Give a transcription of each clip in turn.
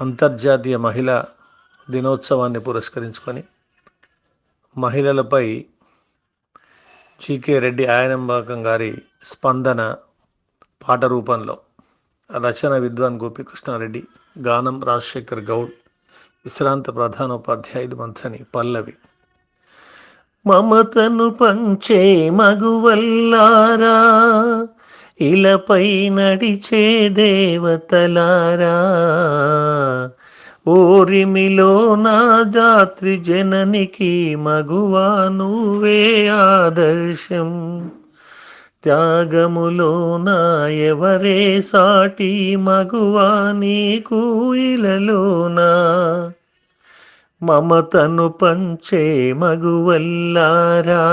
అంతర్జాతీయ మహిళా దినోత్సవాన్ని పురస్కరించుకొని మహిళలపై జీకే రెడ్డి ఆయనంబాకం గారి స్పందన పాట రూపంలో రచన విద్వాన్ గోపికృష్ణారెడ్డి గానం రాజశేఖర్ గౌడ్ విశ్రాంత ప్రధానోపాధ్యాయులు మంథని పల్లవి. మమతను పంచే మగువల్లారా ఇలపై నడిచే దేవతలారా ఓరిమిలో నా జాత్రి జననికి మగువా నువ్వే ఆదర్శం. త్యాగములో నా ఎవరే సాటి మగువా నీకు ఇలలోనా. మమతను పంచే మగువల్లారా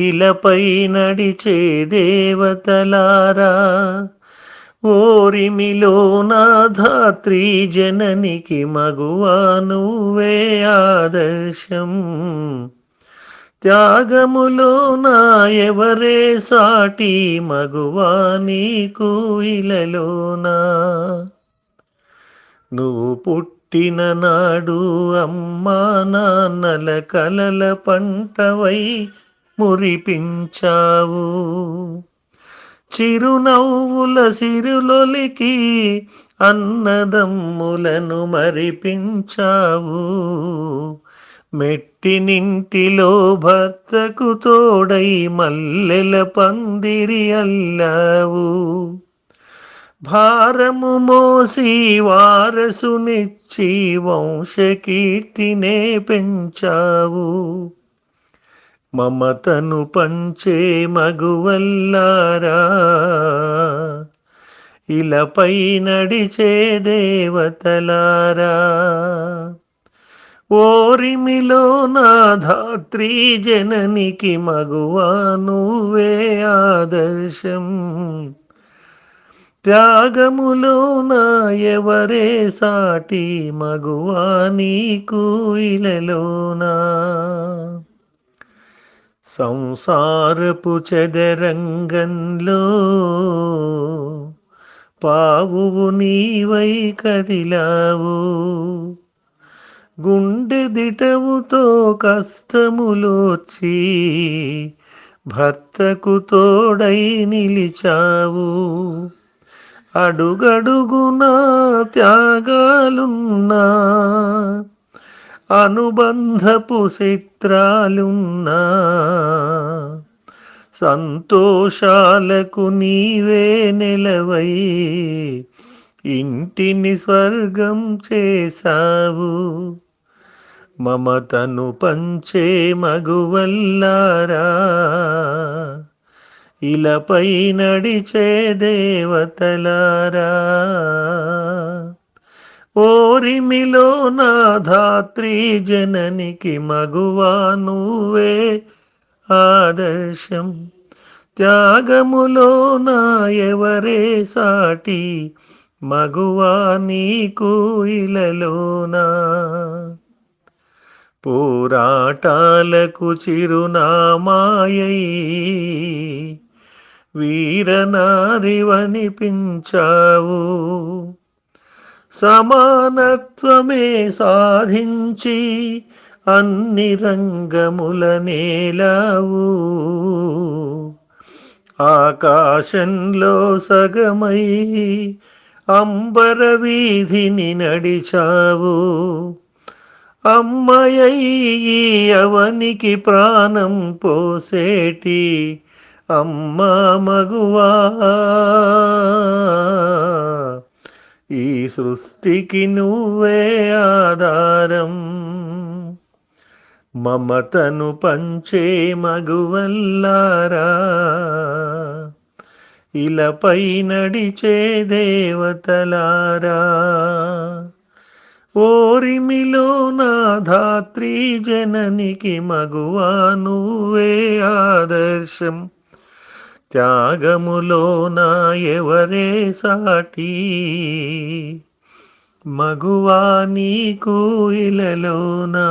ఇలపై నడిచే దేవతలారా ఓరిమిలో నా ధాత్రి జననికి మగువా నువ్వే ఆదర్శం. త్యాగములో నా ఎవరే సాటి మగువా నీకు ఇలలోనా. నువ్వు పుట్టిన నాడు అమ్మా నాన్నల కలల పంటవై మురిపించావు. చిరునవ్వుల సిరులొలికి అన్నదమ్ములను మరిపించావు. మెట్టినింటిలో భర్తకు తోడై మల్లెల పందిరి అల్లావు. భారము మోసి వారసునిచ్చి వంశకీర్తినే పెంచావు. మమతను పంచే మగువల్లారా. ఇలపై నడిచే దేవతలారా. ఓరిమిలో నా ధాత్రి జననికి మగువా నువ్వే ఆదర్శం. త్యాగములో నా ఎవరే సాటి మగువా నీకు ఇలలోనా. సంసారపు చెదరంగంలో పావువు నీవై కదిలావు. గుండె దిటవుతో కష్టములోచి భర్తకు తోడై నిలిచావు. అడుగడుగునా త్యాగాలున్నా అనుబంధపు చిత్రాలున్నా. సంతోషాలకు నీవే నిలవై. ఇంటిని స్వర్గం చేశావు. మమతను పంచే మగువల్లారా. ఇలపై నడిచే దేవతలారా. ఓరిమిలో నా ధాత్రి జననికి మగువా నువ్వే ఆదర్శం. త్యాగములో నా ఎవరే సాటి మగువా నీకు ఇలలోనా? పోరాటాలకు చిరునామాయై వీరనారివనిపించావు. సమానత్వమే సాధించి అన్ని రంగముల నేలవు. ఆకాశంలో సగమై అంబర వీధిని నడిచావు అమ్మయ్యి అవనికి ప్రాణం పోసేటి అమ్మ మగువా. సృష్టికి నువ్వే ఆధారం. మమతను పంచే మగువల్లారా. ఇలపై నడిచే దేవతలారా. ఓరిమిలో నా ధాత్రి జననికి మగువా నువ్వే ఆదర్శం. త్యాగములో నా ఎవరే సాటి? మగువా నీకు ఇలలోనా?